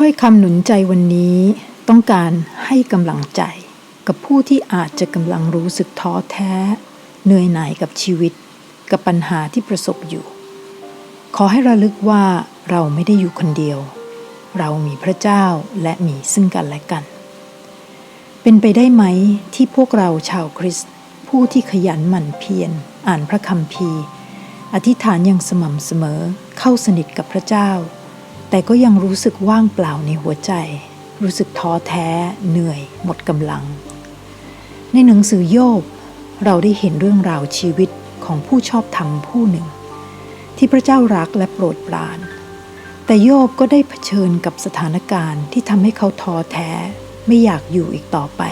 ถ้อยคำหนุนใจวันนี้ต้องการให้กำลังใจ กับผู้ที่อาจจะกำลังรู้สึกท้อแท้ เหนื่อยหน่ายกับชีวิต กับปัญหาที่ประสบอยู่ ขอให้ระลึกว่าเราไม่ได้อยู่คนเดียว เรามีพระเจ้าและมีซึ่งกันและกัน เป็นไปได้ไหมที่พวกเราชาวคริสต์ผู้ที่ขยันหมั่นเพียรอ่านพระคัมภีร์ อธิษฐานอย่างสม่ำเสมอเข้าสนิทกับพระเจ้า แต่ก็ยังรู้สึกว่างเปล่าในหัวใจ รู้สึกท้อแท้ เหนื่อย หมดกำลัง ในหนังสือโยบ เราได้เห็นเรื่องราวชีวิตของผู้ชอบธรรมผู้หนึ่ง ที่พระเจ้ารักและโปรดปราน แต่โยบก็ได้เผชิญกับสถานการณ์ที่ทำให้เขาท้อแท้ ไม่อยากอยู่อีกต่อไป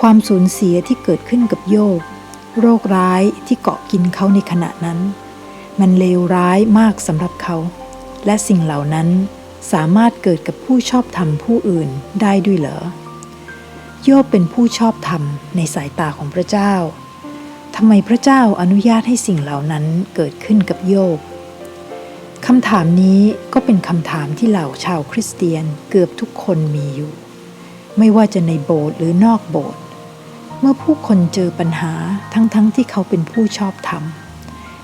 ความสูญเสียที่เกิดขึ้นกับโยบ โรคร้ายที่เกาะกินเขาในขณะนั้น มันเลวร้ายมากสำหรับเขา และสิ่งเหล่านั้นสามารถเกิดกับผู้ชอบธรรมผู้อื่นได้ด้วยเหรอ โยบเป็นผู้ชอบธรรมในสายตาของพระเจ้า ทำไมพระเจ้าอนุญาตให้สิ่งเหล่านั้นเกิดขึ้นกับโยบคำถามนี้ก็เป็นคำถามที่เหล่าชาวคริสเตียนเกือบทุกคนมีอยู่ ไม่ว่าจะในโบสถ์หรือนอกโบสถ์ เมื่อผู้คนเจอปัญหาทั้งๆทที่เขาเป็นผู้ชอบธรรม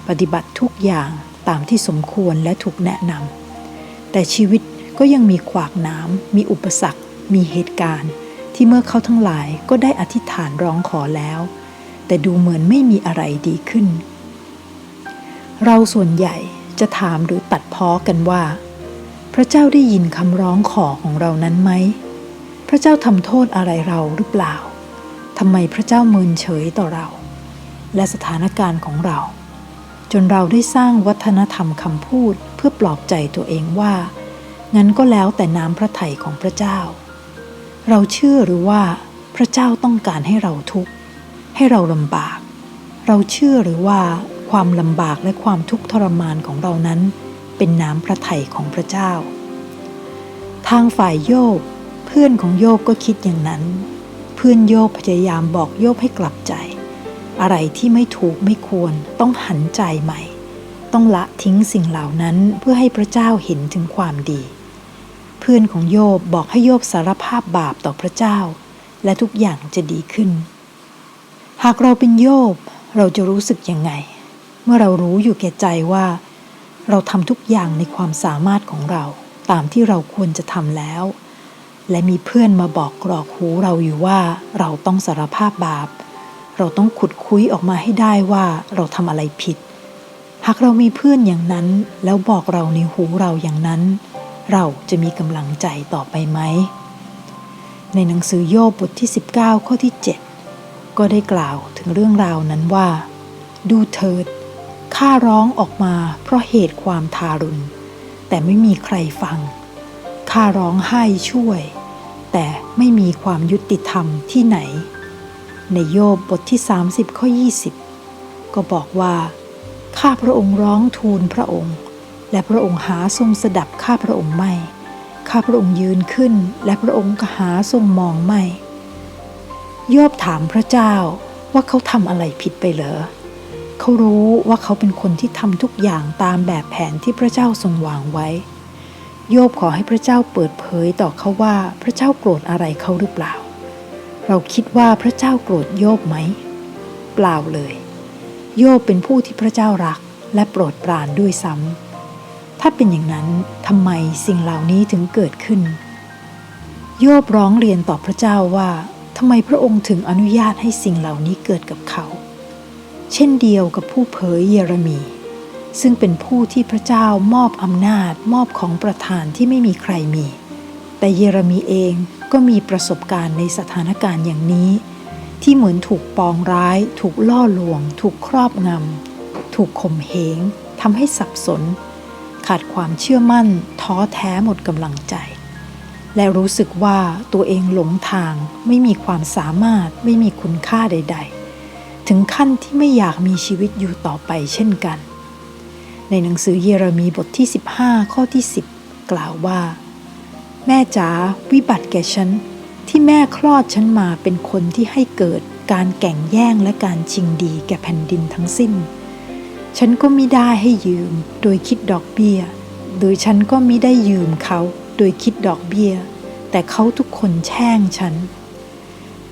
ปฏิบัติทุกอย่าง ตามที่สมควรและถูกแนะนำแต่ชีวิตก็ยังมีขวากหน้ำมีอุปสรรค มีเหตุการณ์ ที่เมื่อเขาทั้งหลายก็ได้อธิษฐานร้องขอแล้ว แต่ดูเหมือนไม่มีอะไรดีขึ้น เราส่วนใหญ่จะถามหรือตัดพ้อกันว่า พระเจ้าได้ยินคำร้องขอของเรานั้นไหม พระเจ้าทำโทษอะไรเราหรือเปล่าทำไมพระเจ้าเมินเฉยต่อเรา และสถานการณ์ของเรา จนเราได้สร้างวัฒนธรรมคำพูดเพื่อปลอบใจตัวเองว่า งั้นก็แล้วแต่น้ำพระทัยของพระเจ้า เราเชื่อหรือว่าพระเจ้าต้องการให้เราทุกข์ ให้เราลำบาก เราเชื่อหรือว่าความลำบากและความทุกข์ทรมานของเรานั้น เป็นน้ำพระทัยของพระเจ้า ทางฝ่ายโยบเพื่อนของโยบก็คิดอย่างนั้น เพื่อนโยบพยายามบอกโยบให้กลับใจ อะไรที่ไม่ถูกไม่ควรต้องหันใจใหม่ ต้องละทิ้งสิ่งเหล่านั้นเพื่อให้พระเจ้าเห็นถึงความดี เพื่อนของโยบบอกให้โยบสารภาพบาปต่อพระเจ้า และทุกอย่างจะดีขึ้น หากเราเป็นโยบเราจะรู้สึกยังไง เมื่อเรารู้อยู่แก่ใจว่า เราทำทุกอย่างในความสามารถของเรา ตามที่เราควรจะทำแล้ว และมีเพื่อนมาบอกกรอกหูเราอยู่ว่าเราต้องสารภาพบาป เราต้องขุดคุยออกมาให้ได้ว่าเราทำอะไรผิด หากเรามีเพื่อนอย่างนั้น แล้วบอกเราในหูเราอย่างนั้น เราจะมีกำลังใจต่อไปไหม ในหนังสือโยบบทที่ 19 ข้อที่ 7 ก็ได้กล่าวถึงเรื่องราวนั้นว่า ดูเถิดข้าร้องออกมาเพราะเหตุความทารุณ แต่ไม่มีใครฟังข้าร้องไห้ช่วย แต่ไม่มีความยุติธรรมที่ไหน ในโยบบทที่ 30 ข้อ 20 ก็บอกว่า ข้าพระองค์ร้องทูลพระองค์ และพระองค์หาทรงสดับข้าพระองค์ไม่ ข้าพระองค์ยืนขึ้น และพระองค์ก็หาทรงมองไม่ โยบถามพระเจ้าว่าเขาทำอะไรผิดไปเหรอเขารู้ว่าเขาเป็นคนที่ทำทุกอย่างตามแบบแผนที่พระเจ้าทรงวางไว้ โยบขอให้พระเจ้าเปิดเผยต่อเขาว่าพระเจ้าโกรธอะไรเขาหรือเปล่า เราคิดว่าพระเจ้าโกรธโยบไหม เปล่าเลย โยบเป็นผู้ที่พระเจ้ารักและโปรดปรานด้วยซ้ำ ถ้าเป็นอย่างนั้นทำไมสิ่งเหล่านี้ถึงเกิดขึ้น โยบร้องเรียนต่อพระเจ้าว่าทำไมพระองค์ถึงอนุญาตให้สิ่งเหล่านี้เกิดกับเขา เช่นเดียวกับผู้เผยเยเรมี ซึ่งเป็นผู้ที่พระเจ้ามอบอำนาจมอบของประทานที่ไม่มีใครมี แต่เยเรมีเอง ก็มีประสบการณ์ในสถานการณ์อย่างนี้ ที่เหมือนถูกปองร้าย ถูกล่อลวง ถูกครอบงำ ถูกข่มเหงทำให้สับสน ขาดความเชื่อมั่น ท้อแท้หมดกำลังใจ และรู้สึกว่าตัวเองหลงทางไม่มีความสามารถไม่มีคุณค่าใด ๆ ถึงขั้นที่ไม่อยากมีชีวิตอยู่ต่อไปเช่นกัน ในหนังสือเยเรมีบทที่ 15 ข้อที่ 10 กล่าวว่า แม่จ๋าวิบัติแก่ฉัน ที่แม่คลอดฉันมาเป็นคนที่ให้เกิดการแก่งแย่งและการชิงดีแก่แผ่นดินทั้งสิ้น ฉันก็มิได้ให้ยืมโดยคิดดอกเบี้ย โดยฉันก็มิได้ยืมเขาโดยคิดดอกเบี้ย แต่เขาทุกคนแช่งฉัน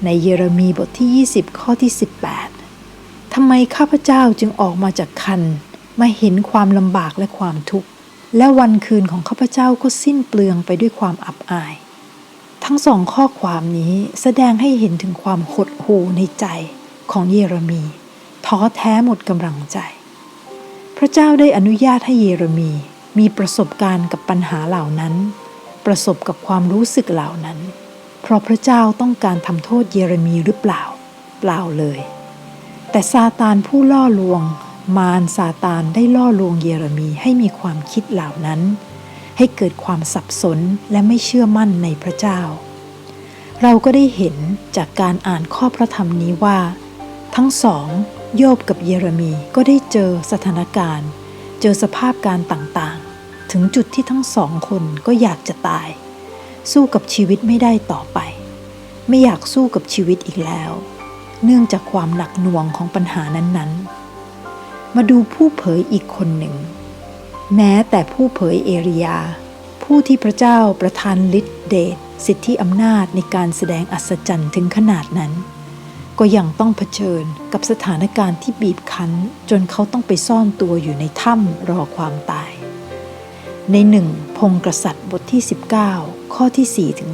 ในเยเรมีบทที่ 20 ข้อที่ 18 ทำไมข้าพเจ้าจึงออกมาจากคันมาเห็นความลำบากและความทุกข์ และวันคืนของข้าพเจ้าก็สิ้นเปลืองไปด้วยความอับอาย ทั้งสองข้อความนี้แสดงให้เห็นถึงความหดหู่ในใจของเยเรมี ท้อแท้หมดกำลังใจ พระเจ้าได้อนุญาตให้เยเรมีมีประสบการณ์กับปัญหาเหล่านั้น ประสบกับความรู้สึกเหล่านั้น เพราะพระเจ้าต้องการทำโทษเยเรมีหรือเปล่า เปล่าเลย แต่ซาตานผู้ล่อลวง มารซาตานได้ล่อลวงเยเรมีให้มีความคิดเหล่านั้น ให้เกิดความสับสนและไม่เชื่อมั่นในพระเจ้า เราก็ได้เห็นจากการอ่านข้อพระธรรมนี้ว่า ทั้งสองโยบกับเยเรมีก็ได้เจอสถานการณ์ เจอสภาพการต่างๆ ถึงจุดที่ทั้งสองคนก็อยากจะตาย สู้กับชีวิตไม่ได้ต่อไป ไม่อยากสู้กับชีวิตอีกแล้ว เนื่องจากความหนักหน่วงของปัญหานั้นๆ มาดูผู้เผยอีกคนหนึ่ง แม้แต่ผู้เผยเอริยา ผู้ที่พระเจ้าประทานฤทธิเดชสิทธิอำนาจในการแสดงอัศจรรย์ถึงขนาดนั้น ก็ยังต้องเผชิญกับสถานการณ์ที่บีบคั้น จนเขาต้องไปซ่อนตัวอยู่ในถ้ำรอความตาย ในหนึ่งพงกษัตริย์บทที่ 19 ข้อที่4ถึง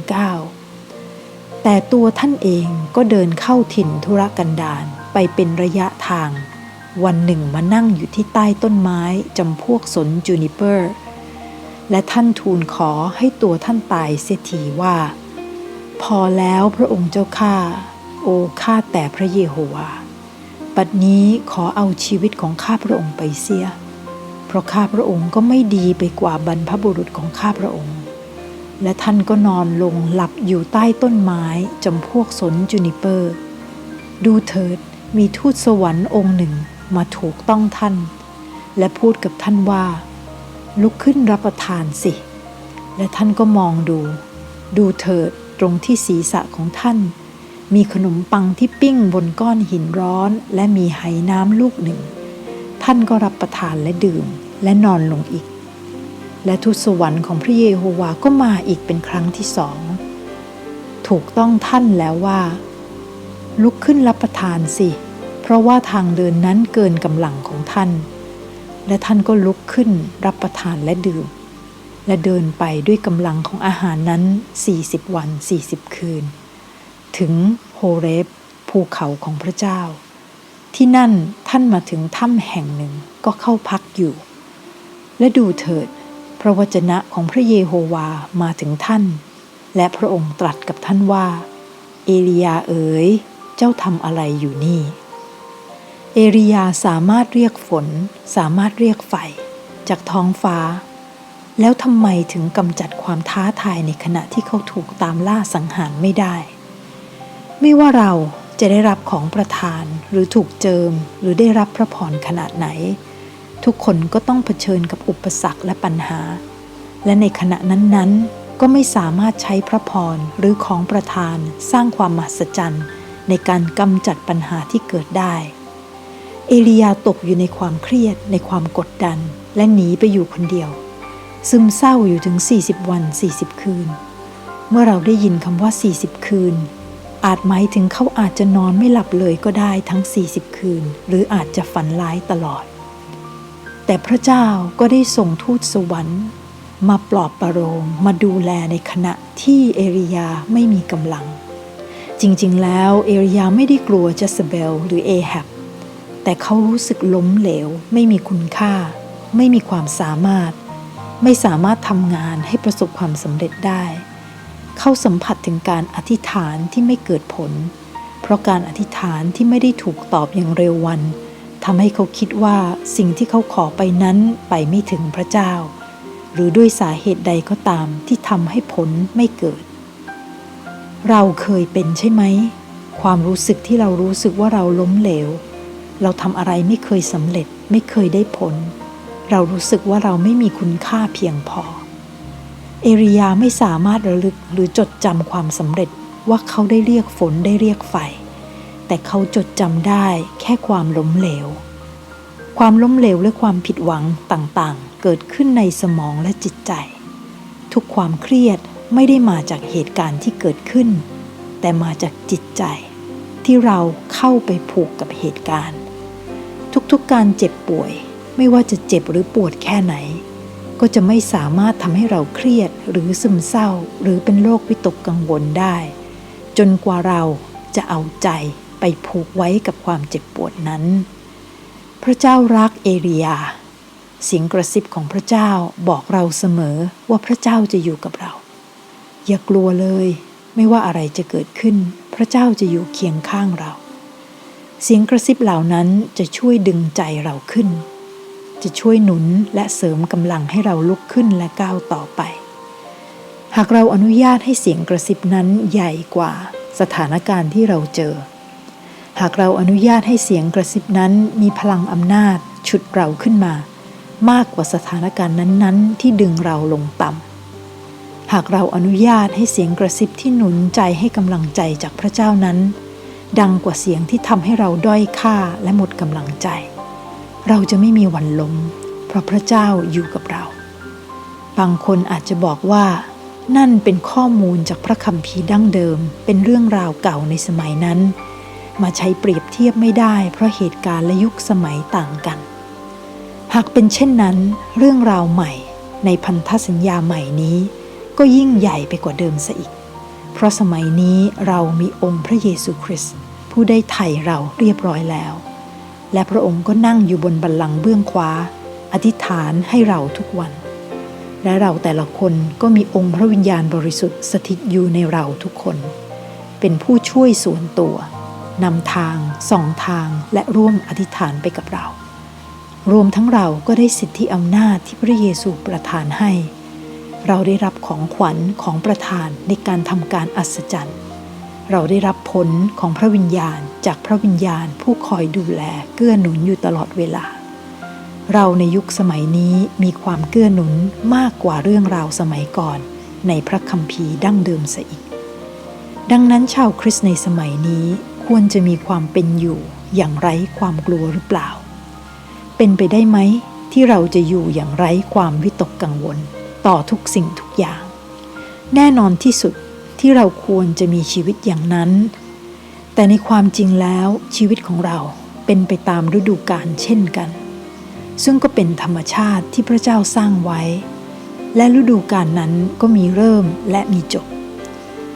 9แต่ตัวท่านเองก็เดินเข้าถิ่นธุรกันดารไปเป็นระยะทาง วันหนึ่งมานั่งอยู่ที่ใต้ต้นไม้จำพวกสนจูนิเปอร์ และท่านทูลขอให้ตัวท่านตายเสียทีว่า พอแล้วพระองค์เจ้าข้าโอ้ข้าแต่พระเยโฮวาบัดนี้ขอเอาชีวิตของข้าพระองค์ไปเสีย เพราะข้าพระองค์ก็ไม่ดีไปกว่าบรรพบุรุษของข้าพระองค์ และท่านก็นอนลงหลับอยู่ใต้ต้นไม้จำพวกสนจูนิเปอร์ ดูเถิดมีทูตสวรรค์องค์หนึ่ง มาถูกต้องท่าน และพูดกับท่านว่า ลุกขึ้นรับประทานสิ และท่านก็มองดู ดูเถิดตรงที่ศีรษะของท่าน มีขนมปังที่ปิ้งบนก้อนหินร้อน และมีไหน้ำลูกหนึ่ง ท่านก็รับประทานและดื่มและนอนลงอีก และทูตสวรรค์ของพระเยโฮวาก็มาอีกเป็นครั้งที่สอง ถูกต้องท่านแล้วว่า ลุกขึ้นรับประทานสิเราะว่าทางเดินนั้นเกินกำลังของท่าน และท่านก็ลุกขึ้นรับประทานและดื่ม และเดินไปด้วยกำลังของอาหารนั้น 40 วัน 40 คืน ถึงโฮเรบภูเขาของพระเจ้า ที่นั่นท่านมาถึงถ้ำแห่งหนึ่งก็เข้าพักอยู่ และดูเถิด พระวจนะของพระเยโฮวามาถึงท่าน และพระองค์ตรัสกับท่านว่า เอลียาเอ๋ย เจ้าทำอะไรอยู่นี่ เอลียาสามารถเรียกฝน สามารถเรียกไฟจากท้องฟ้า แล้วทำไมถึงกำจัดความท้าทายในขณะที่เขาถูกตามล่าสังหารไม่ได้ ไม่ว่าเราจะได้รับของประทานหรือถูกเจิมหรือได้รับพระพรขนาดไหน ทุกคนก็ต้องเผชิญกับอุปสรรคและปัญหา และในขณะนั้นๆ ก็ไม่สามารถใช้พระพรหรือของประทานสร้างความมหัศจรรย์ในการกำจัดปัญหาที่เกิดได้ เอลียาตกอยู่ในความเครียดในความกดดัน และหนีไปอยู่คนเดียว ซึมเศร้าอยู่ถึง 40 วัน 40 คืน เมื่อเราได้ยินคำว่า 40 คืน อาจหมายถึงเขาอาจจะนอนไม่หลับเลยก็ได้ทั้ง 40 คืน หรืออาจจะฝันร้ายตลอด แต่พระเจ้าก็ได้ส่งทูตสวรรค์ มาปลอบประโลมมาดูแลในขณะที่เอริยาไม่มีกำลัง จริงๆ แล้วเอริยาไม่ได้กลัวเจสเบลหรือเอแฮบ แต่เขารู้สึกล้มเหลว ไม่มีคุณค่า ไม่มีความสามารถ ไม่สามารถทำงานให้ประสบความสำเร็จได้ เขาสัมผัสถึงการอธิษฐานที่ไม่เกิดผล เพราะการอธิษฐานที่ไม่ได้ถูกตอบอย่างเร็ววันทำให้เขาคิดว่าสิ่งที่เขาขอไปนั้นไปไม่ถึงพระเจ้า หรือด้วยสาเหตุใดก็ตามที่ทำให้ผลไม่เกิด เราเคยเป็นใช่ไหม ความรู้สึกที่เรารู้สึกว่าเราล้มเหลว เราทำอะไรไม่เคยสำเร็จไม่เคยได้ผล เรารู้สึกว่าเราไม่มีคุณค่าเพียงพอ เอริยาไม่สามารถระลึกหรือจดจำความสำเร็จว่าเขาได้เรียกฝนได้เรียกไฟ แต่เขาจดจำได้แค่ความล้มเหลว ความล้มเหลวและความผิดหวังต่างๆ เกิดขึ้นในสมองและจิตใจ ทุกความเครียดไม่ได้มาจากเหตุการณ์ที่เกิดขึ้น แต่มาจากจิตใจ ที่เราเข้าไปผูกกับเหตุการณ์ ทุกๆการเจ็บป่วย ไม่ว่าจะเจ็บหรือปวดแค่ไหน ก็จะไม่สามารถทำให้เราเครียดหรือซึมเศร้า หรือเป็นโรควิตกกังวลได้ จนกว่าเราจะเอาใจไปผูกไว้กับความเจ็บปวดนั้น พระเจ้ารักเอเรียเสียงกระซิบของพระเจ้าบอกเราเสมอว่าพระเจ้าจะอยู่กับเรา อย่ากลัวเลย ไม่ว่าอะไรจะเกิดขึ้น พระเจ้าจะอยู่เคียงข้างเรา เสียงกระซิบเหล่านั้นจะช่วยดึงใจเราขึ้น จะช่วยหนุนและเสริมกำลังให้เราลุกขึ้นและก้าวต่อไป หากเราอนุญาตให้เสียงกระซิบนั้นใหญ่กว่าสถานการณ์ที่เราเจอ หากเราอนุญาตให้เสียงกระซิบนั้นมีพลังอำนาจฉุดเราขึ้นมา มากกว่าสถานการณ์นั้นๆ ที่ดึงเราลงต่ำหากเราอนุญาตให้เสียงกระซิบที่หนุนใจให้กำลังใจจากพระเจ้านั้น ดังกว่าเสียงที่ทำให้เราด้อยค่าและหมดกำลังใจ เราจะไม่มีวันล้ม เพราะพระเจ้าอยู่กับเรา บางคนอาจจะบอกว่า นั่นเป็นข้อมูลจากพระคัมภีร์ดั้งเดิม เป็นเรื่องราวเก่าในสมัยนั้น มาใช้เปรียบเทียบไม่ได้ เพราะเหตุการณ์และยุคสมัยต่างกัน หากเป็นเช่นนั้น เรื่องราวใหม่ในพันธสัญญาใหม่นี้ ก็ยิ่งใหญ่ไปกว่าเดิมซะอีก เพราะสมัยนี้เรามีองค์พระเยซูคริสต์ผู้ได้ไถ่เราเรียบร้อยแล้ว และพระองค์ก็นั่งอยู่บนบัลลังก์เบื้องขวา อธิษฐานให้เราทุกวัน และเราแต่ละคนก็มีองค์พระวิญญาณบริสุทธิ์สถิตอยู่ในเราทุกคน เป็นผู้ช่วยส่วนตัวนำทางส่องทางและร่วมอธิษฐานไปกับเรา รวมทั้งเราก็ได้สิทธิอำนาจที่พระเยซูประทานให้ เราได้รับของขวัญของประทานในการทำการอัศจรรย์ เราได้รับผลของพระวิญญาณจากพระวิญญาณผู้คอยดูแลเกื้อหนุนอยู่ตลอดเวลา เราในยุคสมัยนี้มีความเกื้อหนุนมากกว่าเรื่องราวสมัยก่อน ในพระคัมภีร์ดั้งเดิมซะอีก ดังนั้นชาวคริสต์ในสมัยนี้ควรจะมีความเป็นอยู่อย่างไร้ความกลัวหรือเปล่า เป็นไปได้ไหมที่เราจะอยู่อย่างไร้ความวิตกกังวล ต่อทุกสิ่งทุกอย่าง แน่นอนที่สุดที่เราควรจะมีชีวิตอย่างนั้น แต่ในความจริงแล้วชีวิตของเราเป็นไปตามฤดูกาลเช่นกัน ซึ่งก็เป็นธรรมชาติที่พระเจ้าสร้างไว้ และฤดูกาลนั้นก็มีเริ่มและมีจบ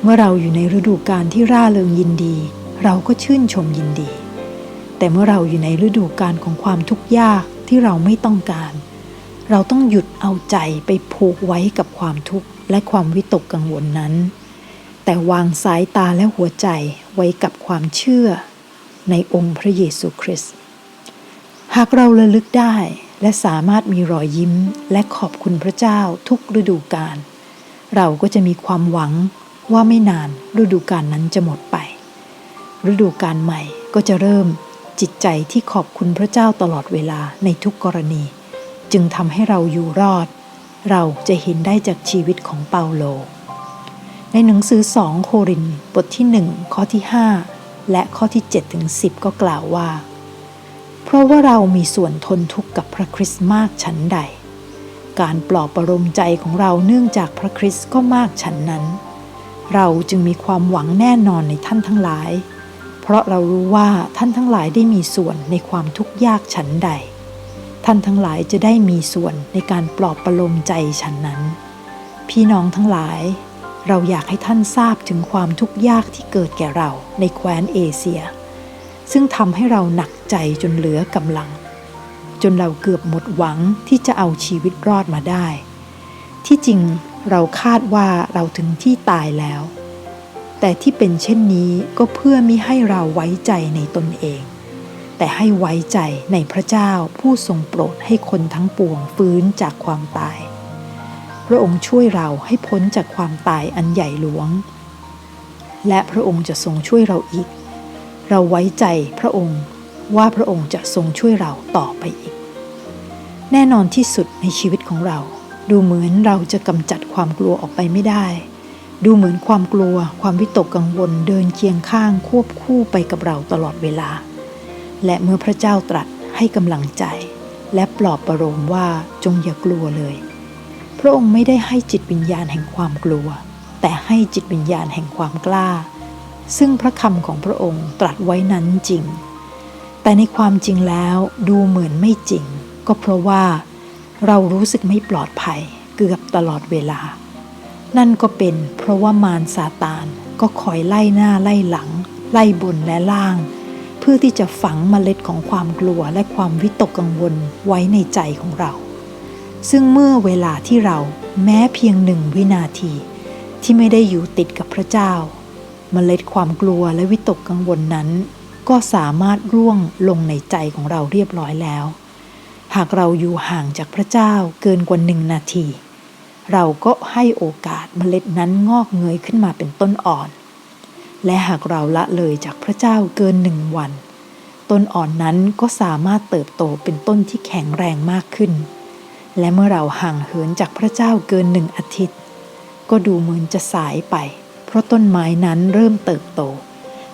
เมื่อเราอยู่ในฤดูกาลที่ร่าเริงยินดี เราก็ชื่นชมยินดี แต่เมื่อเราอยู่ในฤดูกาลของความทุกข์ยากที่เราไม่ต้องการ เราต้องหยุดเอาใจไปผูกไว้กับความทุกข์และความวิตกกังวลนั้น แต่วางสายตาและหัวใจไว้กับความเชื่อในองค์พระเยซูคริสต์ หากเราระลึกได้และสามารถมีรอยยิ้มและขอบคุณพระเจ้าทุกฤดูกาล เราก็จะมีความหวังว่าไม่นานฤดูกาลนั้นจะหมดไป ฤดูกาลใหม่ก็จะเริ่มจิตใจที่ขอบคุณพระเจ้าตลอดเวลาในทุกกรณี จึงทำให้เราอยู่รอด เราจะเห็นได้จากชีวิตของเปาโล ในหนังสือสองโครินบทที่หนึ่งข้อที่ 5 และข้อที่7ถึง10 ก็กล่าวว่า เพราะว่าเรามีส่วนทนทุกข์กับพระคริสต์มากฉันใด การปลอบประโลมใจของเราเนื่องจากพระคริสต์ก็มากฉันนั้น เราจึงมีความหวังแน่นอนในท่านทั้งหลาย เพราะเรารู้ว่าท่านทั้งหลายได้มีส่วนในความทุกข์ยากฉันใด ท่านทั้งหลายจะได้มีส่วนในการปลอบประโลมใจฉันนั้น พี่น้องทั้งหลาย เราอยากให้ท่านทราบถึงความทุกข์ยากที่เกิดแก่เราในแคว้นเอเชีย ซึ่งทำให้เราหนักใจจนเหลือกำลัง จนเราเกือบหมดหวังที่จะเอาชีวิตรอดมาได้ ที่จริงเราคาดว่าเราถึงที่ตายแล้ว แต่ที่เป็นเช่นนี้ก็เพื่อมิให้เราไว้ใจในตนเอง แต่ให้ไว้ใจในพระเจ้าผู้ทรงโปรดให้คนทั้งปวงฟื้นจากความตาย พระองค์ช่วยเราให้พ้นจากความตายอันใหญ่หลวง และพระองค์จะทรงช่วยเราอีก เราไว้ใจพระองค์ว่าพระองค์จะทรงช่วยเราต่อไปอีก แน่นอนที่สุดในชีวิตของเรา ดูเหมือนเราจะกำจัดความกลัวออกไปไม่ได้ ดูเหมือนความกลัว ความวิตกกังวลเดินเคียงข้างควบคู่ไปกับเราตลอดเวลา และเมื่อพระเจ้าตรัสให้กำลังใจ และปลอบประโลมว่าจงอย่ากลัวเลย พระองค์ไม่ได้ให้จิตวิญญาณแห่งความกลัว แต่ให้จิตวิญญาณแห่งความกล้า ซึ่งพระคำของพระองค์ตรัสไว้นั้นจริง แต่ในความจริงแล้วดูเหมือนไม่จริง ก็เพราะว่าเรารู้สึกไม่ปลอดภัยเกือบตลอดเวลา นั่นก็เป็นเพราะว่ามารซาตานก็คอยไล่หน้าไล่หลัง ไล่บนและล่าง พื่อที่จะฝังเมล็ดของความกลัวและความวิตกกังวลไว้ในใจของเรา ซึ่งเมื่อเวลาที่เราแม้เพียงหนึ่งวินาที ที่ไม่ได้อยู่ติดกับพระเจ้า เมล็ดความกลัวและวิตกกังวลนั้น ก็สามารถร่วงลงในใจของเราเรียบร้อยแล้ว หากเราอยู่ห่างจากพระเจ้าเกินกว่าหนึ่งนาที เราก็ให้โอกาสเมล็ดนั้นงอกเงยขึ้นมาเป็นต้นอ่อน และหากเราละเลยจากพระเจ้าเกินหนึ่งวัน ต้นอ่อนนั้นก็สามารถเติบโตเป็นต้นที่แข็งแรงมากขึ้น และเมื่อเราห่างเหินจากพระเจ้าเกินหนึ่งอาทิตย์ ก็ดูเหมือนจะสายไป เพราะต้นไม้นั้นเริ่มเติบโต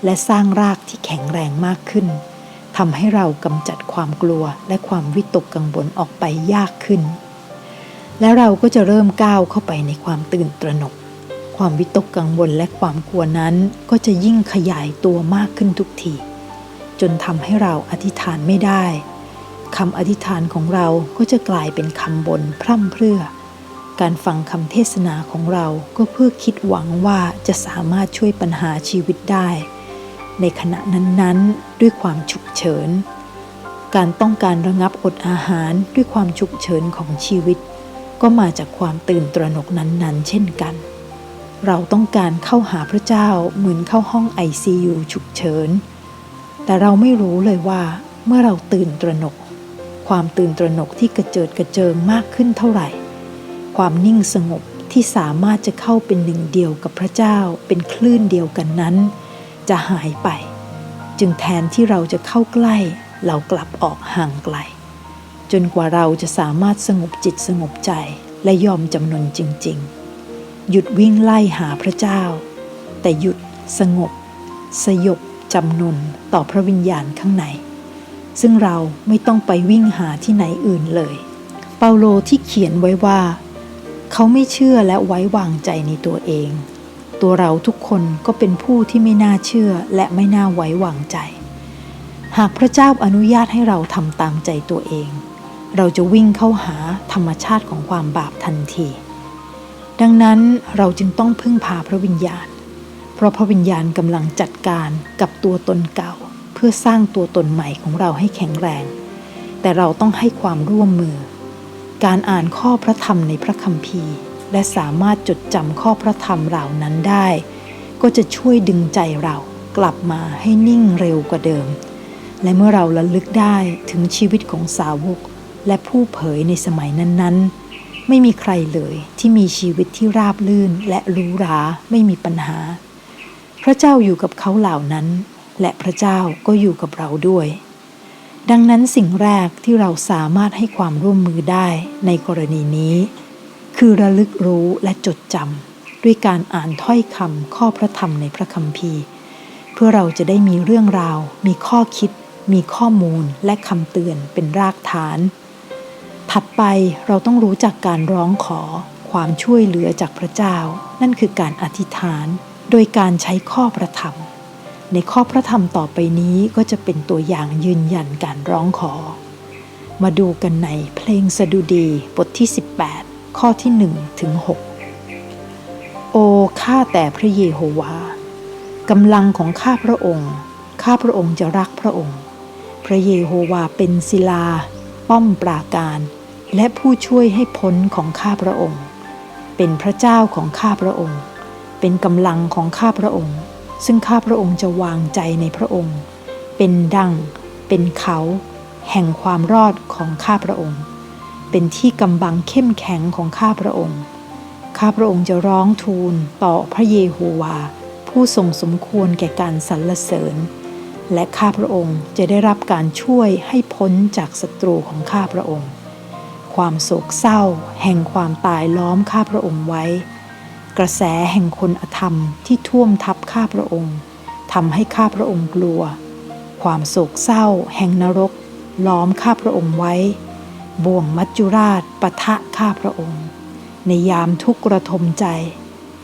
และสร้างรากที่แข็งแรงมากขึ้นทำให้เรากำจัดความกลัวและความวิตกกังวลออกไปยากขึ้น และเราก็จะเริ่มก้าวเข้าไปในความตื่นตระหนก ความวิตกกังวลและความกลัวนั้นก็จะยิ่งขยายตัวมากขึ้นทุกที จนทำให้เราอธิษฐานไม่ได้คำอธิษฐานของเราก็จะกลายเป็นคำบนพร่ำเพรื่อ การฟังคำเทศนาของเราก็เพื่อคิดหวังว่าจะสามารถช่วยปัญหาชีวิตได้ ในขณะนั้นๆ ด้วยความฉุกเฉิน การต้องการระงับอดอาหารด้วยความฉุกเฉินของชีวิต ก็มาจากความตื่นตระหนกนั้นๆ เช่นกัน เราต้องการเข้าหาพระเจ้าเหมือนเข้าห้อง ICU ฉุกเฉิน แต่เราไม่รู้เลยว่า เมื่อเราตื่นตระหนก ความตื่นตระหนกที่กระเจิดกระเจิงมากขึ้นเท่าไหร่ ความนิ่งสงบที่สามารถจะเข้าเป็นหนึ่งเดียวกับพระเจ้าเป็นคลื่นเดียวกันนั้น จะหายไป จึงแทนที่เราจะเข้าใกล้ เรากลับออกห่างไกล จนกว่าเราจะสามารถสงบจิตสงบใจและยอมจำนนจริง ๆ หยุดวิ่งไล่หาพระเจ้า แต่หยุดสงบ สยบจำนนต่อพระวิญญาณข้างใน ซึ่งเราไม่ต้องไปวิ่งหาที่ไหนอื่นเลย เปาโลที่เขียนไว้ว่า เขาไม่เชื่อและไว้วางใจในตัวเอง ตัวเราทุกคนก็เป็นผู้ที่ไม่น่าเชื่อและไม่น่าไว้วางใจ หากพระเจ้าอนุญาตให้เราทำตามใจตัวเอง เราจะวิ่งเข้าหาธรรมชาติของความบาปทันที ดังนั้นเราจึงต้องพึ่งพาพระวิญญาณ เพราะพระวิญญาณกำลังจัดการกับตัวตนเก่า เพื่อสร้างตัวตนใหม่ของเราให้แข็งแรง แต่เราต้องให้ความร่วมมือ การอ่านข้อพระธรรมในพระคัมภีร์ และสามารถจดจำข้อพระธรรมเหล่านั้นได้ ก็จะช่วยดึงใจเรากลับมาให้นิ่งเร็วกว่าเดิม และเมื่อเราระลึกได้ถึงชีวิตของสาวก และผู้เผยในสมัยนั้นๆ ไม่มีใครเลยที่มีชีวิตที่ราบลื่นและรูหราไม่มีปัญหา พระเจ้าอยู่กับเขาเหล่านั้น และพระเจ้าก็อยู่กับเราด้วย ดังนั้นสิ่งแรกที่เราสามารถให้ความร่วมมือได้ในกรณีนี้ คือระลึกรู้และจดจำด้วยการอ่านถ้อยคำข้อพระธรรมในพระคัมภีร์ เพื่อเราจะได้มีเรื่องราว มีข้อคิด มีข้อมูลและคำเตือนเป็นรากฐาน ถัดไปเราต้องรู้จักการร้องขอความช่วยเหลือจากพระเจ้า นั่นคือการอธิษฐาน โดยการใช้ข้อพระธรรม ในข้อพระธรรมต่อไปนี้ก็จะเป็นตัวอย่างยืนยันการร้องขอ มาดูกันในเพลงสดุดีบทที่ 18 ข้อที่1ถึง6โอข้าแต่พระเยโฮวากำลังของข้าพระองค์ ข้าพระองค์จะรักพระองค์ พระเยโฮวาเป็นศิลา ป้อมปราการ และผู้ช่วยให้พ้นของข้าพระองค์ เป็นพระเจ้าของข้าพระองค์ เป็นกำลังของข้าพระองค์ ซึ่งข้าพระองค์จะวางใจในพระองค์ เป็นดังเป็นเขา แห่งความรอดของข้าพระองค์ เป็นที่กำบังเข้มแข็งของข้าพระองค์ ข้าพระองค์จะร้องทูลต่อพระเยโฮวา ผู้ทรงสมควรแก่การสรรเสริญ และข้าพระองค์จะได้รับการช่วยให้พ้นจากศัตรูของข้าพระองค์ ความโศกเศร้า แห่งความตายล้อมข้าพระองค์ไว้ กระแสแห่งคนอธรรมที่ท่วมทับข้าพระองค์ทำให้ข้าพระองค์กลัว ความโศกเศร้า แห่งนรก ล้อมข้าพระองค์ไว้ บ่วงมัจจุราชปะทะข้าพระองค์ ในยามทุกข์ระทมใจ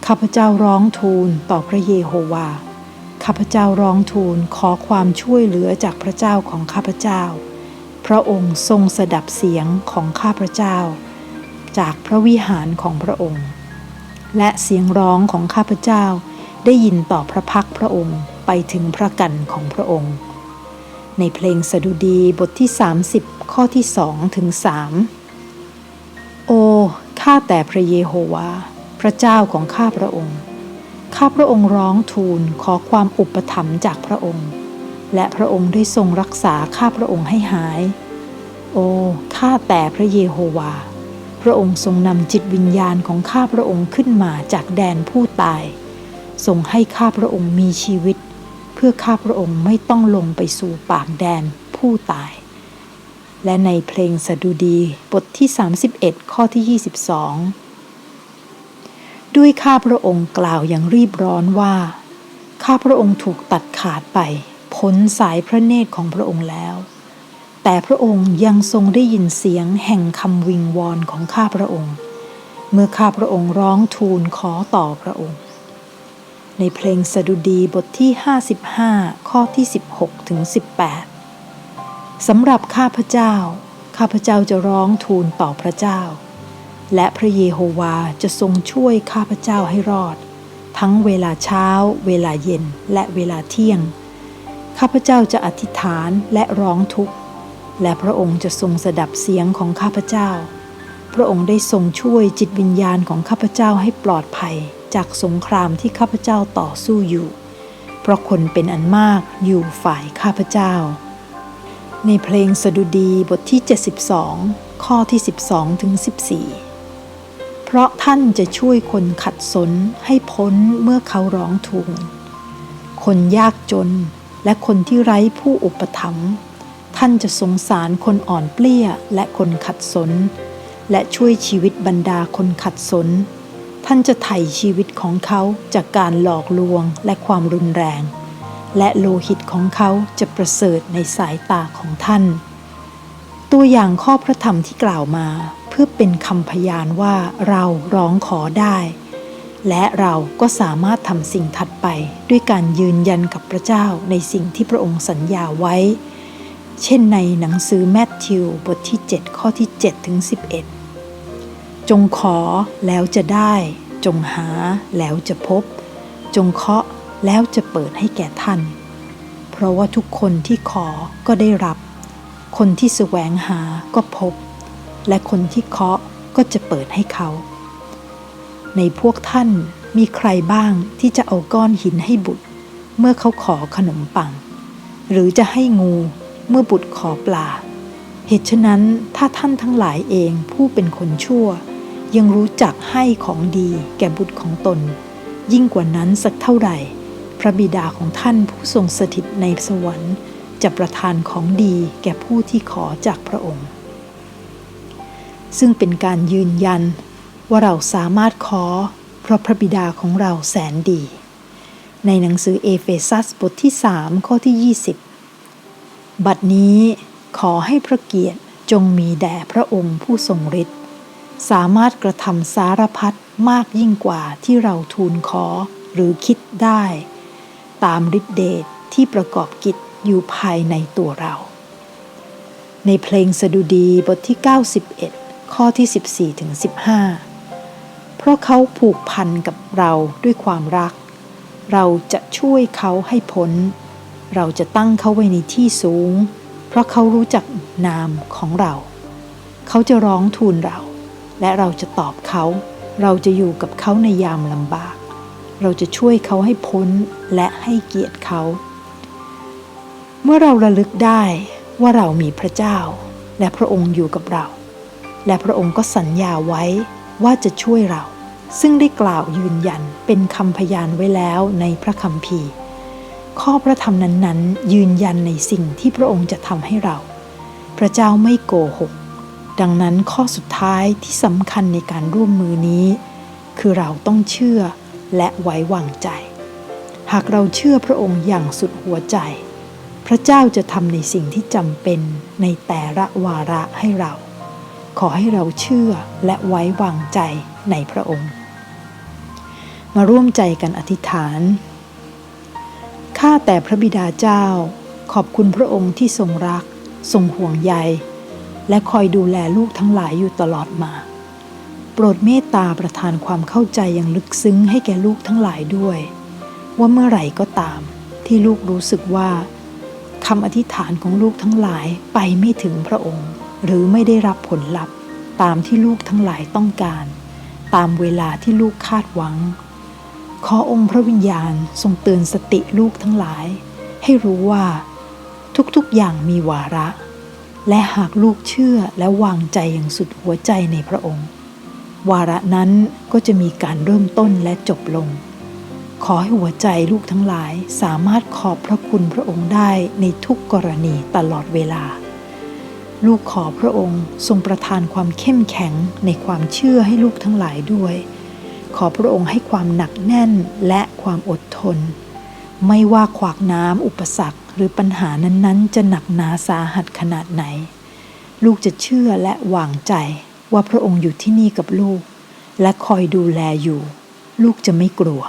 ข้าพเจ้าร้องทูลต่อพระเยโฮวา ข้าพเจ้าร้องทูลขอความช่วยเหลือจากพระเจ้าของข้าพเจ้า พระองค์ทรงสดับเสียงของข้าพระเจ้า จากพระวิหารของพระองค์ และเสียงร้องของข้าพเจ้าได้ยินต่อพระพักพระองค์ไปถึงพระกันของพระองค์ ในเพลงสดุดีบทที่ 30 ข้อที่2ถึง3โอ้ข้าแต่พระเยโฮวา พระเจ้าของข้าพระองค์ ข้าพระองค์ร้องทูลขอความอุปถัมภ์จากพระองค์ และพระองค์ได้ทรงรักษาข้าพระองค์ให้หาย โอ้ข้าแต่พระเยโฮวา พระองค์ทรงนำจิตวิญญาณของข้าพระองค์ขึ้นมาจากแดนผู้ตาย ทรงให้ข้าพระองค์มีชีวิต เพื่อข้าพระองค์ไม่ต้องลงไปสู่ปากแดนผู้ตาย และในเพลงสดุดีบทที่ 31 ข้อที่ 22 ด้วยข้าพระองค์กล่าวอย่างรีบร้อนว่า ข้าพระองค์ถูกตัดขาดไป พ้นสายพระเนตรของพระองค์แล้ว แต่พระองค์ยังทรงได้ยินเสียงแห่งคำวิงวอนของข้าพระองค์ เมื่อข้าพระองค์ร้องทูลขอต่อพระองค์ ในเพลงสดุดีบทที่ 55 ข้อที่ 16 ถึง 18 สำหรับข้าพเจ้า ข้าพเจ้าจะร้องทูลต่อพระเจ้า และพระเยโฮวาจะทรงช่วยข้าพเจ้าให้รอดทั้งเวลาเช้า เวลาเย็น และเวลาเที่ยง ข้าพเจ้าจะอธิษฐานและร้องทุกข์ และพระองค์จะทรงสดับเสียงของข้าพเจ้า พระองค์ได้ทรงช่วยจิตวิญญาณของข้าพเจ้าให้ปลอดภัย จากสงครามที่ข้าพเจ้าต่อสู้อยู่ เพราะคนเป็นอันมากอยู่ฝ่ายข้าพเจ้า ในเพลงสดุดีบทที่ 72 ข้อที่ 12ถึง14 เพราะท่านจะช่วยคนขัดสนให้พ้นเมื่อเขาร้องทูลคนยากจน และคนที่ไร้ผู้อุปถัมภ์ท่านจะสงสารคนอ่อนเปลี้ยและคนขัดสน และช่วยชีวิตบรรดาคนขัดสน ท่านจะไถ่ชีวิตของเขาจากการหลอกลวงและความรุนแรง และโลหิตของเขาจะประเสริฐในสายตาของท่าน ตัวอย่างข้อพระธรรมที่กล่าวมา เพื่อเป็นคำพยานว่าเราร้องขอได้ และเราก็สามารถทำสิ่งถัดไปด้วยการยืนยันกับพระเจ้าในสิ่งที่พระองค์สัญญาไว้ เช่นในหนังสือแมทธิวบทที่ 7 ข้อที่7ถึง11 จงขอแล้วจะได้ จงหาแล้วจะพบ จงเคาะแล้วจะเปิดให้แก่ท่าน เพราะว่าทุกคนที่ขอก็ได้รับ คนที่แสวงหาก็พบ และคนที่เคาะก็จะเปิดให้เขา ในพวกท่านมีใครบ้างที่จะเอาก้อนหินให้บุตร เมื่อเขาขอขนมปัง หรือจะให้งูเมื่อบุตรขอปลา เหตุฉะนั้นถ้าท่านทั้งหลายเองผู้เป็นคนชั่ว ยังรู้จักให้ของดีแก่บุตรของตน ยิ่งกว่านั้นสักเท่าไหร่ พระบิดาของท่านผู้ทรงสถิตในสวรรค์ จะประทานของดีแก่ผู้ที่ขอจากพระองค์ ซึ่งเป็นการยืนยัน ว่าเราสามารถขอเพราะพระบิดาของเราแสนดี ในหนังสือเอเฟซัสบทที่ 3 ข้อที่ 20 บัดนี้ขอให้พระเกียรติจงมีแด่พระองค์ผู้ทรงฤทธิ์สามารถกระทำสารพัดมากยิ่งกว่าที่เราทูลขอหรือคิดได้ ตามฤทธิเดชที่ประกอบกิจอยู่ภายในตัวเรา ในเพลงสดุดีบทที่ 91 ข้อที่ 14ถึง15 ราะเขาผูกพันกับเราด้วยความรัก เราจะช่วยเขาให้พ้น เราจะตั้งเขาไว้ในที่สูง เพราะเขารู้จักนามของเรา เขาจะร้องทูลเรา และเราจะตอบเขา เราจะอยู่กับเขาในยามลำบาก เราจะช่วยเขาให้พ้นและให้เกียรติเขา เมื่อเราระลึกได้ว่าเรามีพระเจ้า และพระองค์อยู่กับเรา และพระองค์ก็สัญญาไว้ว่าจะช่วยเรา ซึ่งได้กล่าวยืนยันเป็นคำพยานไว้แล้วในพระคัมภีร์ ข้อพระธรรมนั้นๆ ยืนยันในสิ่งที่พระองค์จะทำให้เรา พระเจ้าไม่โกหก ดังนั้นข้อสุดท้ายที่สำคัญในการร่วมมือนี้ คือเราต้องเชื่อและไว้วางใจ หากเราเชื่อพระองค์อย่างสุดหัวใจ พระเจ้าจะทำในสิ่งที่จำเป็นในแต่ละวาระให้เรา ขอให้เราเชื่อและไว้วางใจในพระองค์ มาร่วมใจกันอธิษฐาน ข้าแต่พระบิดาเจ้า ขอบคุณพระองค์ที่ทรงรัก ทรงห่วงใย และคอยดูแลลูกทั้งหลายอยู่ตลอดมา โปรดเมตตาประทานความเข้าใจอย่างลึกซึ้งให้แก่ลูกทั้งหลายด้วย ว่าเมื่อไหร่ก็ตาม ที่ลูกรู้สึกว่าคำอธิษฐานของลูกทั้งหลายไปไม่ถึงพระองค์ หรือไม่ได้รับผลลัพธ์ ตามที่ลูกทั้งหลายต้องการ ตามเวลาที่ลูกคาดหวัง ขอองค์พระวิญญาณทรงเตือนสติลูกทั้งหลาย ให้รู้ว่าทุกๆอย่างมีวาระ และหากลูกเชื่อและวางใจอย่างสุดหัวใจในพระองค์ วาระนั้นก็จะมีการเริ่มต้นและจบลง ขอให้หัวใจลูกทั้งหลายสามารถขอบพระคุณพระองค์ได้ในทุกกรณีตลอดเวลา ลูกขอพระองค์ทรงประทานความเข้มแข็งในความเชื่อให้ลูกทั้งหลายด้วย ขอพระองค์ให้ความหนักแน่นและความอดทน ไม่ว่าขวากน้ำอุปสรรคหรือปัญหานั้นๆ จะหนักหนาสาหัสขนาดไหน ลูกจะเชื่อและวางใจว่าพระองค์อยู่ที่นี่กับลูก และคอยดูแลอยู่ ลูกจะไม่กลัว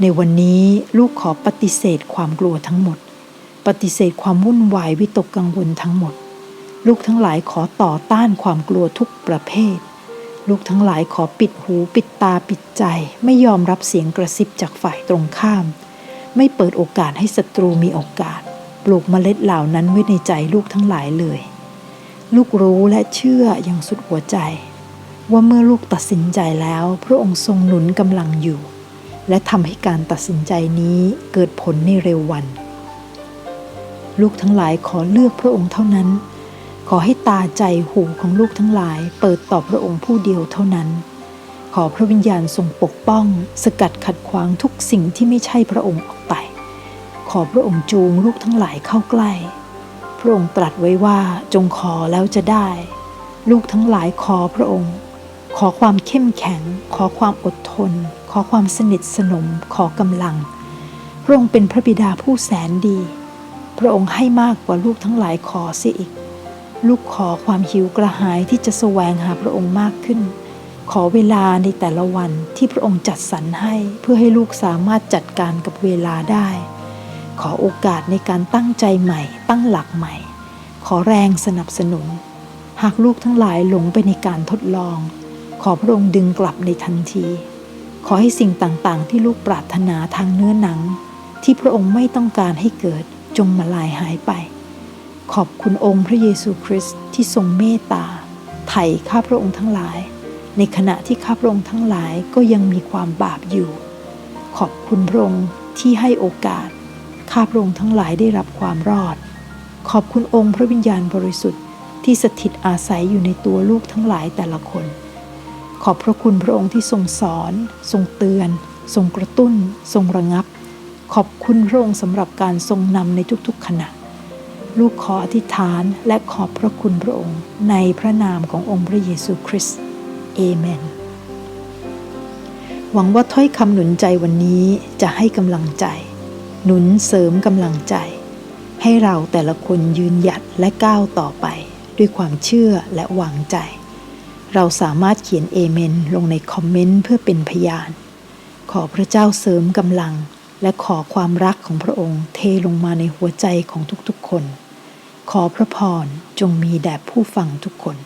ในวันนี้ลูกขอปฏิเสธความกลัวทั้งหมด ปฏิเสธความวุ่นวายวิตกกังวลทั้งหมด ลูกทั้งหลายขอต่อต้านความกลัวทุกประเภท ลูกทั้งหลายขอปิดหูปิดตาปิดใจ ไม่ยอมรับเสียงกระซิบจากฝ่ายตรงข้าม ไม่เปิดโอกาสให้ศัตรูมีโอกาส ปลูกเมล็ดเหล่านั้นไว้ในใจลูกทั้งหลายเลย ลูกรู้และเชื่ออย่างสุดหัวใจ ว่าเมื่อลูกตัดสินใจแล้ว พระองค์ทรงหนุนกำลังอยู่ และทำให้การตัดสินใจนี้เกิดผลในเร็ววัน ลูกทั้งหลายขอเลือกพระองค์เท่านั้น ขอให้ตาใจหูของลูกทั้งหลายเปิดต่อพระองค์ผู้เดียวเท่านั้น ขอพระวิญญาณทรงปกป้อง สกัดขัดขวางทุกสิ่งที่ไม่ใช่พระองค์ออกไป ขอพระองค์จูงลูกทั้งหลายเข้าใกล้ พระองค์ตรัสไว้ว่าจงขอแล้วจะได้ ลูกทั้งหลายขอพระองค์ ขอความเข้มแข็ง ขอความอดทน ขอความสนิทสนม ขอกำลัง พระองค์เป็นพระบิดาผู้แสนดี พระองค์ให้มากกว่าลูกทั้งหลายขอเสียอีก ลูกขอความหิวกระหายที่จะแสวงหาพระองค์มากขึ้น ขอเวลาในแต่ละวันที่พระองค์จัดสรรให้เพื่อให้ลูกสามารถจัดการกับเวลาได้ ขอโอกาสในการตั้งใจใหม่ ตั้งหลักใหม่ ขอแรงสนับสนุน หากลูกทั้งหลายหลงไปในการทดลอง ขอพระองค์ดึงกลับในทันที ขอให้สิ่งต่างๆ ที่ลูกปรารถนาทางเนื้อหนัง ที่พระองค์ไม่ต้องการให้เกิดจงมาลายหายไป ขอบคุณองค์พระเยซูคริสต์ที่ทรงเมตตาไถ่ข้าพระองค์ทั้งหลาย ในขณะที่ข้าพระองค์ทั้งหลายก็ยังมีความบาปอยู่ ขอบคุณพระองค์ที่ให้โอกาส ข้าพระองค์ทั้งหลายได้รับความรอด ขอบคุณองค์พระวิญญาณบริสุทธิ์ที่สถิตอาศัยอยู่ในตัวลูกทั้งหลายแต่ละคน ขอบพระคุณพระองค์ที่ทรงสอน ทรงเตือน ทรงกระตุ้น ทรงระงับ ขอบคุณพระองค์สำหรับการทรงนำในทุกๆขณะ ลูกขออธิษฐานและขอบพระคุณพระองค์ ในพระนามขององค์พระเยซูคริสต์เอเมน หวังว่าถ้อยคำหนุนใจวันนี้จะให้กำลังใจ หนุนเสริมกำลังใจ ให้เราแต่ละคนยืนหยัดและก้าวต่อไป ด้วยความเชื่อและหวางใจ เราสามารถเขียนเอเมนลงในคอมเมนต์เพื่อเป็นพยาน ขอพระเจ้าเสริมกำลังและขอความรักของพระองค์เทลงมาในหัวใจของทุกๆคน ขอพระพรจงมีแด่ผู้ฟังทุกคน